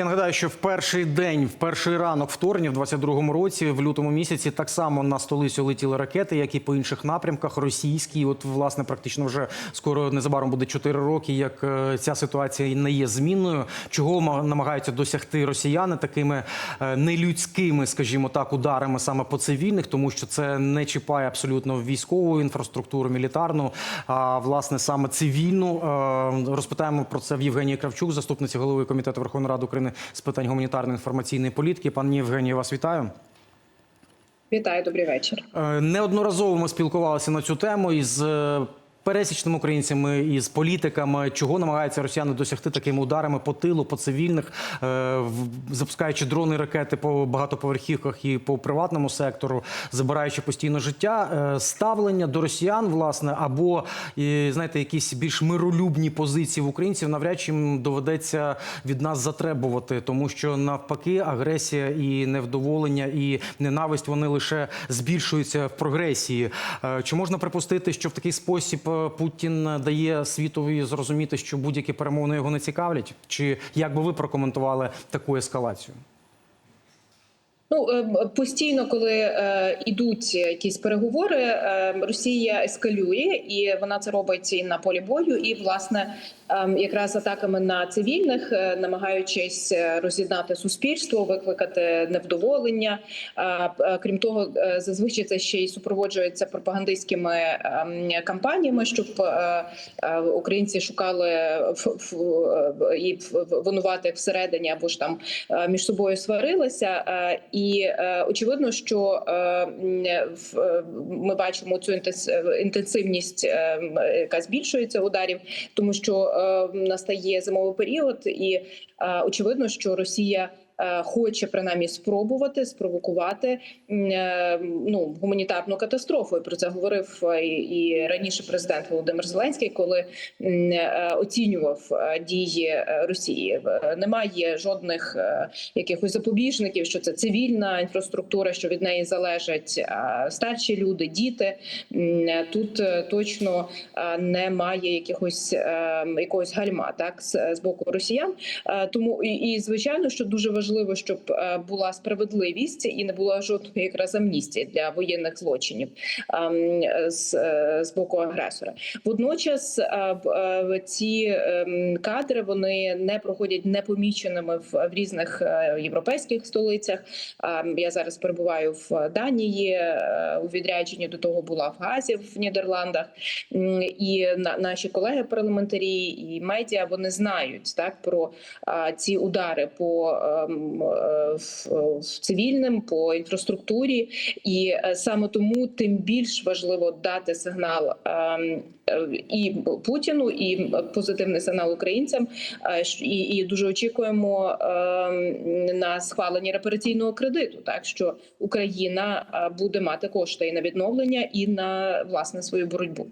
Я нагадаю, що в перший день, в перший ранок вторгнення, в 22-му році, в лютому місяці, так само на столицю летіли ракети, як і по інших напрямках. Російські, от власне, практично вже скоро незабаром буде 4 роки, як е, ця ситуація не є змінною. Чого ма- намагаються досягти росіяни такими е, нелюдськими, скажімо так, ударами саме по цивільних, тому що це не чіпає абсолютно військову інфраструктуру, мілітарну, а власне саме цивільну. Е, Розпитаємо про це в Євгенії Кравчук, заступниці голови комітету Верховної Ради України з питань гуманітарної інформаційної політики. Пані Євгенію, вас вітаю. Вітаю, добрий вечір. Е, Неодноразово ми спілкувалися на цю тему із пересічними українцями, із політиками, чого намагаються росіяни досягти такими ударами по тилу, по цивільних, е, запускаючи дрони, ракети по багатоповерхівках і по приватному сектору, забираючи постійно життя. Е, Ставлення до росіян, власне, або і, знаєте, якісь більш миролюбні позиції в українців, навряд чи їм доведеться від нас затребувати, тому що навпаки агресія і невдоволення і ненависть вони лише збільшуються в прогресії. Е, Чи можна припустити, що в такий спосіб Путін дає світові зрозуміти, що будь-які перемовини його не цікавлять? Чи як би ви прокоментували таку ескалацію? Ну е, постійно, коли е, ідуть якісь переговори, е, Росія ескалює, і вона це робить і на полі бою, і власне е, якраз атаками на цивільних, е, намагаючись е, роз'єднати суспільство, викликати невдоволення. Е, е, крім того, е, зазвичай це ще й супроводжується пропагандистськими е, кампаніями, щоб е, е, українці шукали е, і в- винуватих всередині або ж там між собою сварилися. Е, І е, очевидно, що е, е, ми бачимо цю інтенс- інтенсивність, яка збільшується ударів, тому що настає зимовий період, і очевидно, що Росія. Е, Хоче принаймні спробувати спровокувати е, ну гуманітарну катастрофу. І про це говорив е, і, раніше президент Володимир Зеленський, коли оцінював дії Росії. Немає жодних якихось запобіжників, що це цивільна інфраструктура, що від неї залежать старші люди, діти. Тут точно немає якихось е, якогось гальма, так з, боку росіян. Тому і звичайно, що дуже важливо, щоб е, була справедливість і не була жодної якраз амністії для воєнних злочинів ем, з, е, з боку агресора. Водночас е, ці ем, кадри вони не проходять непоміченими в, різних європейських столицях. Ем, Я зараз перебуваю в Данії у відрядженні. До того була в Газі в Нідерландах. І на, наші колеги парламентарі і медіа вони знають так про ці удари по цивільним, по інфраструктурі, і е, саме тому тим більш важливо дати сигнал ем, е, і Путіну, і позитивний сигнал українцям. е, І, і дуже очікуємо ем, на схвалення репараційного кредиту, так що Україна е, буде мати кошти і на відновлення, і на власне свою боротьбу.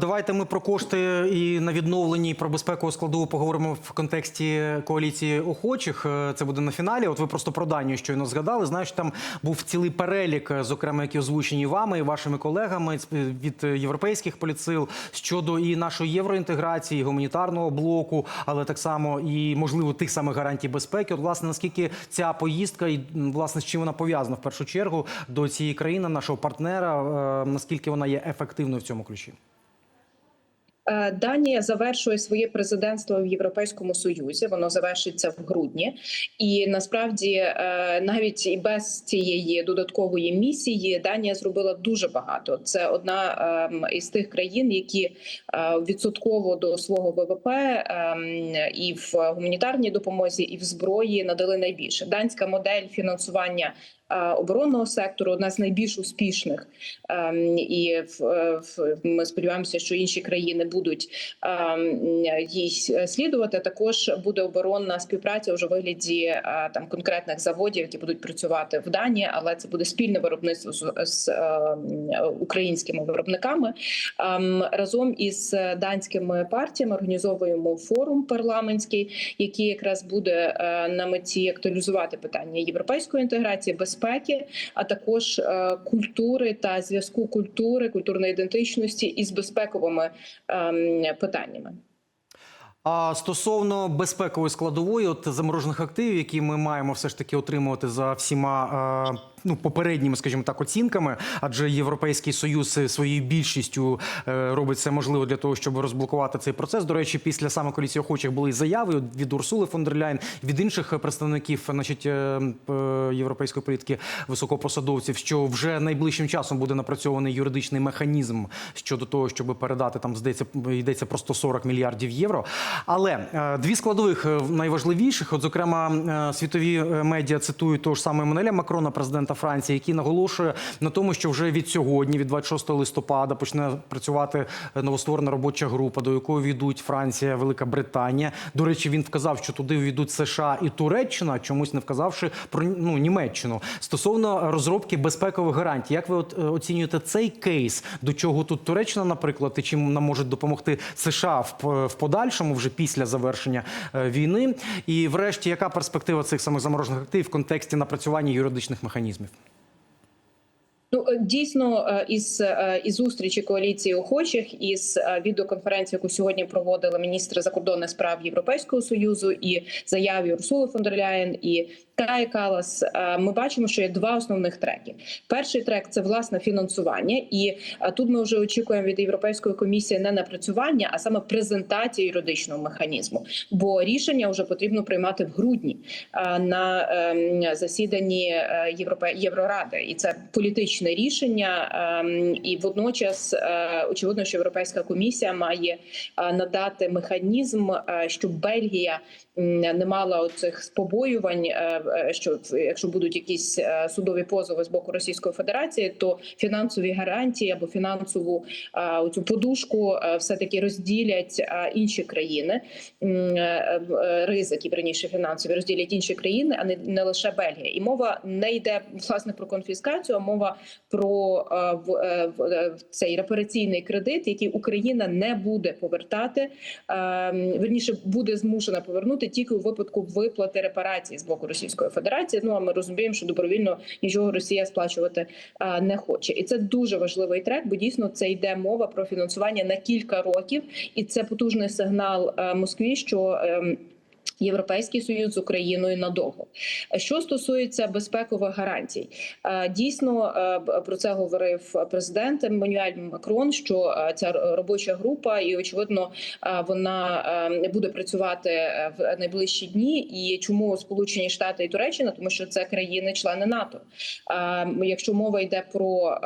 Давайте ми про кошти і на відновленні, і про безпекову складову поговоримо в контексті коаліції охочих. Е, Це буде на фіналі. От ви просто про Данію щойно згадали. Знаєш, там був цілий перелік, е, зокрема, які озвучені вами і вашими колегами з- від європейських політсил щодо і нашої євроінтеграції, і гуманітарного блоку, але так само і можливо тих самих гарантій безпеки. От, власне, наскільки ця поїздка і власне з чим вона пов'язана в першу чергу до цієї країни, нашого партнера, е, наскільки вона є ефективною в цьому ключі? Е, Данія завершує своє президентство в Європейському Союзі. Воно завершиться в грудні, і насправді е, навіть і без цієї додаткової місії Данія зробила дуже багато. Це одна ем, із тих країн, які е, відсотково до свого ВВП ем, і в гуманітарній допомозі, і в зброї надали найбільше. Данська модель фінансування. Е, Оборонного сектору одна з найбільш успішних, Ем, і в, е, ми сподіваємося, що інші країни будуть ем, їй слідувати. Також буде оборонна співпраця вже у вигляді е, там конкретних заводів, які будуть працювати в Данії, але це буде спільне виробництво з, з е, українськими виробниками. Ем, Разом із данськими партіями організовуємо форум парламентський, який якраз буде е, на меті актуалізувати питання європейської інтеграції, безпеки, а також е, культури та зв'язку культури, культурної ідентичності із безпековими ем, питаннями. А стосовно безпекової складової, от заморожених активів, які ми маємо все ж таки отримувати за всіма е, ну попередніми, скажімо так, оцінками, адже європейський союз е, своєю більшістю е, робить все можливе для того, щоб розблокувати цей процес. До речі, після саме коаліції охочих були заяви від Урсули фон дер від інших представників, значить, е, е, європейської політики високопосадовців, що вже найближчим часом буде напрацьований юридичний механізм щодо того, щоб передати там здається, йдеться про 140 мільярдів євро. Але е, дві складових е, найважливіших, от зокрема, е, світові е, медіа цитують того ж саме Еммануеля Макрона, президента Франції, який наголошує на тому, що вже від сьогодні, від 26 листопада, почне працювати е, новостворена робоча група, до якої війдуть Франція, Велика Британія. До речі, він вказав, що туди війдуть США і Туреччина, чомусь не вказавши про ну Німеччину стосовно розробки безпекових гарантій. Як ви от, е, оцінюєте цей кейс? До чого тут Туреччина, наприклад, і чим нам можуть допомогти США в, п- в подальшому, вже після завершення е, війни? І врешті, яка перспектива цих самих заморожених активів в контексті напрацювання юридичних механізмів? müssen. Ну е, дійсно, е, із е, із зустрічі коаліції охочих із відеоконференції, яку сьогодні проводили міністри закордонних справ Європейського союзу, і заяві Урсули фон дер і Кая Калас, ми бачимо, що є два основних треки. Перший трек це власне фінансування, і тут ми вже очікуємо від Європейської комісії не напрацювання, а саме презентації юридичного механізму. Бо рішення вже потрібно приймати в грудні на ем, засіданні Європе Євроради, і це політичне рішення. ем, І водночас е, очевидно, що Європейська комісія має е, надати механізм, е, щоб Бельгія не мала оцих побоювань. е, Що якщо будуть якісь судові позови з боку Російської Федерації, то фінансові гарантії або фінансову оцю подушку все таки розділять інші країни ризики, верніше фінансові розділять інші країни, а не, не лише Бельгія. І мова не йде власне про конфіскацію, а мова про е, в, е, в, е, цей репараційний кредит, який Україна не буде повертати. Верніше буде змушена повернути тільки у випадку виплати репарацій з боку Російської Федерації. Ну а ми розуміємо, що добровільно нічого Росія сплачувати не хоче, і це дуже важливий трек, бо дійсно це йде мова про фінансування на кілька років, і це потужний сигнал Москві, що ем, Європейський союз з Україною надовго. Що стосується безпекових гарантій, е, дійсно е, про це говорив президент Еммануель Макрон. Що е, ця робоча група, і очевидно, вона буде працювати в найближчі дні. І чому Сполучені Штати і Туреччина? Тому що це країни-члени НАТО. Якщо мова йде про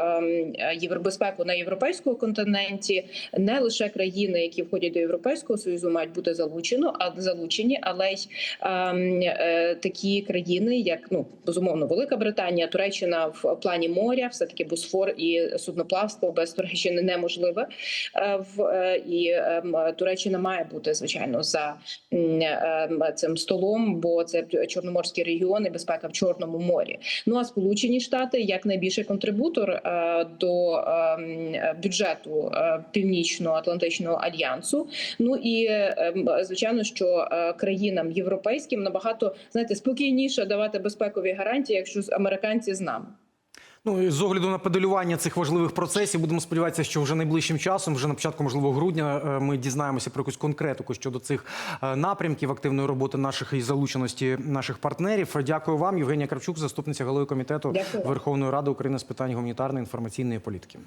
євробезпеку на європейському континенті, не лише країни, які входять до європейського союзу, мають бути залучено, а залучені, але й ем, е, такі країни, як ну безумовно Велика Британія, Туреччина в плані моря, все таки Босфор і судноплавство без Туреччини неможливе. Е, в е, і ем, Туреччина має бути звичайно за ем, цим столом, бо це Чорноморський регіон і безпека в Чорному морі. Ну а Сполучені Штати як найбільший контрибутор до бюджету Північно-Атлантичного альянсу. Ну і звичайно, що е, країнам європейським набагато знаєте спокійніше давати безпекові гарантії, якщо американці з нами. Ну і з огляду на педалювання цих важливих процесів, будемо сподіватися, що вже найближчим часом, вже на початку, можливо, грудня, е, ми дізнаємося про якусь конкретику щодо цих е, напрямків активної роботи наших і залученості наших партнерів. Дякую вам, Євгенія Кравчук, заступниця голови комітету Дякую. Верховної Ради України з питань гуманітарної інформаційної політики.